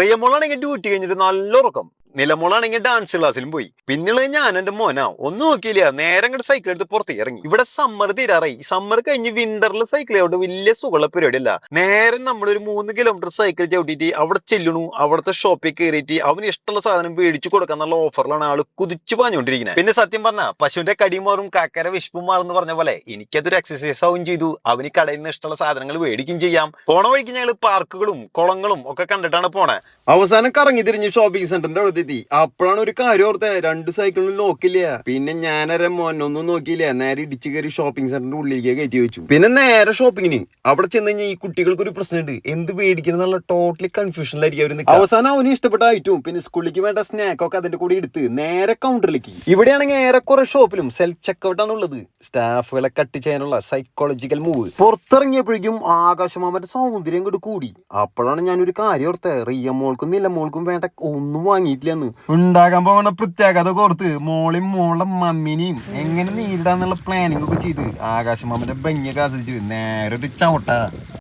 റിയമോളാണെങ്കിൽ duty കഴിഞ്ഞിട്ട് നല്ല ഉറക്കം. നിലമോളാണെങ്കിൽ ഡാൻസ് ക്ലാസ്സിലും പോയി. പിന്നുള്ളത് ഞാൻ എന്റെ മോനാ. ഒന്നും നോക്കിയില്ല? നേരെ അങ്ങോട്ട് സൈക്കിൾ എടുത്ത് പുറത്തേക്ക് ഇറങ്ങി. ഇവിടെ സമ്മർ തീരാറായി. സമ്മർ കഴിഞ്ഞ് വിന്ററിൽ സൈക്കിൾ ചവിട്ട് വലിയ സുഖമുള്ള പരിപാടിയല്ല നേരെ നമ്മൾ ഒരു മൂന്ന് കിലോമീറ്റർ സൈക്കിൾ ചവിട്ടിയിട്ട് അവിടെ ചെല്ലണു. അവിടുത്തെ ഷോപ്പിൽ കയറിയിട്ട് അവന് ഇഷ്ടമുള്ള സാധനം മേടിച്ചു കൊടുക്കാന്നുള്ള ഓഫറിലാണ് ആൾ കുതിച്ചു പാഞ്ഞുകൊണ്ടിരിക്കുന്നത് പിന്നെ സത്യം പറഞ്ഞ പശുവിന്റെ കടി മാറും കാക്കര വിഷ്പും മാറും എന്ന് പറഞ്ഞ പോലെ എനിക്കതൊരു എക്സസൈസ് ആവും ചെയ്തു. അവന് കടയിൽ നിന്ന് ഇഷ്ടമുള്ള സാധനങ്ങൾ മേടിക്കും ചെയ്യാം. പോണ വഴിക്ക് ഞങ്ങൾ പാർക്കുകളും കുളങ്ങളും ഒക്കെ കണ്ടിട്ടാണ് പോണേ. അവസാനം കറങ്ങി തിരിഞ്ഞ് ഷോപ്പിംഗ് സെന്ററിന്റെ അവിടെ എത്തി അപ്പോഴാണ് ഒരു കാര്യം ഓർത്തെ രണ്ട് സൈക്കിളിൽ നോക്കില്ല പിന്നെ ഞാനൊരു മോനൊന്നും നോക്കിയില്ല. നേരെ ഇടിച്ചു കയറി ഷോപ്പിംഗ് സെന്ററിന്റെ ഉള്ളിലേക്ക് കയറ്റി വെച്ചു. പിന്നെ നേരെ ഷോപ്പിങ്ങിന് അവിടെ ചെന്ന് കഴിഞ്ഞാൽ ഈ കുട്ടികൾക്ക് ഒരു പ്രശ്നമുണ്ട്. എന്ത് മേടിക്കണം ടോട്ടലി കൺഫ്യൂഷനിലായിരിക്കും അവർ നിൽക്കുക. അവസാനം അവന് ഇഷ്ടപ്പെട്ട ഐറ്റവും പിന്നെ സ്കൂളിലേക്ക് വേണ്ട സ്നാക്ക് ഒക്കെ അതിന്റെ കൂടെ എടുത്ത് നേരെ കൗണ്ടറിലേക്ക് ഇവിടെയാണെങ്കിൽ ഏറെക്കുറെ ഷോപ്പിലും സെൽഫ് ചെക്കൗട്ട് ആണ് ഉള്ളത്. സ്റ്റാഫുകളെ കട്ട് ചെയ്യാനുള്ള സൈക്കോളജിക്കൽ മൂവ് പുറത്തിറങ്ങിയപ്പോഴേക്കും ആകാശമാമന്റെ സൗന്ദര്യം കൂടി കൂടി. അപ്പോഴാണ് ഞാനൊരു കാര്യം ഓർത്തത് റിയ മോൾക്കും നില മോൾക്കും വേണ്ട ഒന്നും വാങ്ങിയിട്ടില്ലെന്ന് ഉണ്ടാകാൻ പോകുന്ന പ്രത്യേകത കോർത്ത് മോളും മോളുടെ മമ്മിനെയും എങ്ങനെ നേരിടാന്നുള്ള പ്ലാനിങ് ഒക്കെ ചെയ്ത് ആകാശമാമന്റെ ഭംഗിയൊക്കെ ആസ്വദിച്ച് നേരെ ഒരു ചവിട്ട.